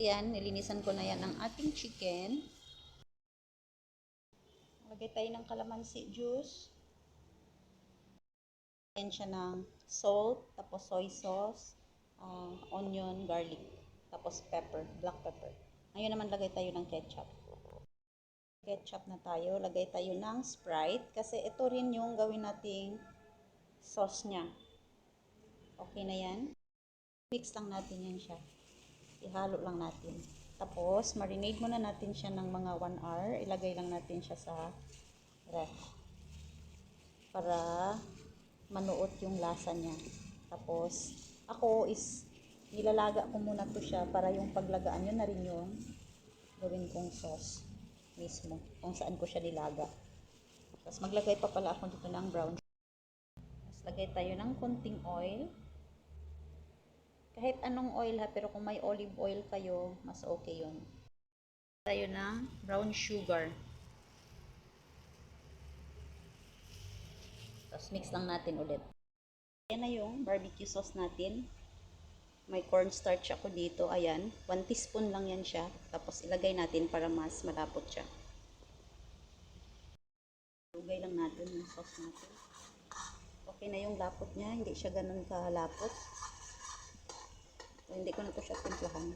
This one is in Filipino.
Yan, nilinisan ko na yan ang ating chicken. Lagay tayo ng calamansi juice. Lagyan ng salt, tapos soy sauce, ah, onion, garlic, tapos pepper, black pepper. Ngayon naman lagay tayo ng ketchup. Ketchup na tayo, lagay tayo ng Sprite kasi ito rin yung gawin nating sauce niya. Okay na yan. Mix lang natin yan siya. Ihalo lang natin. Tapos, marinade muna natin siya ng mga 1 hour. Ilagay lang natin siya sa ref. Para manuot yung lasa niya. Tapos, ako is nilalaga ko muna to siya para yung paglagaan yun na rin yung gawin kong sauce mismo. Kung saan ko siya nilaga. Tapos, maglagay pa pala ako dito ng brown tapos lagay tayo ng konting oil. Kahit anong oil ha, pero kung may olive oil kayo, mas okay yun. Tayo ng brown sugar. Tapos mix lang natin ulit. Yan na yung barbecue sauce natin. May cornstarch ako dito. Ayan. 1 teaspoon lang yan siya. Tapos ilagay natin para mas malapot siya. Lugay lang natin yung sauce natin okay na yung lapot niya, hindi siya ganun kalapot. So, hindi ko na to siya timplahan.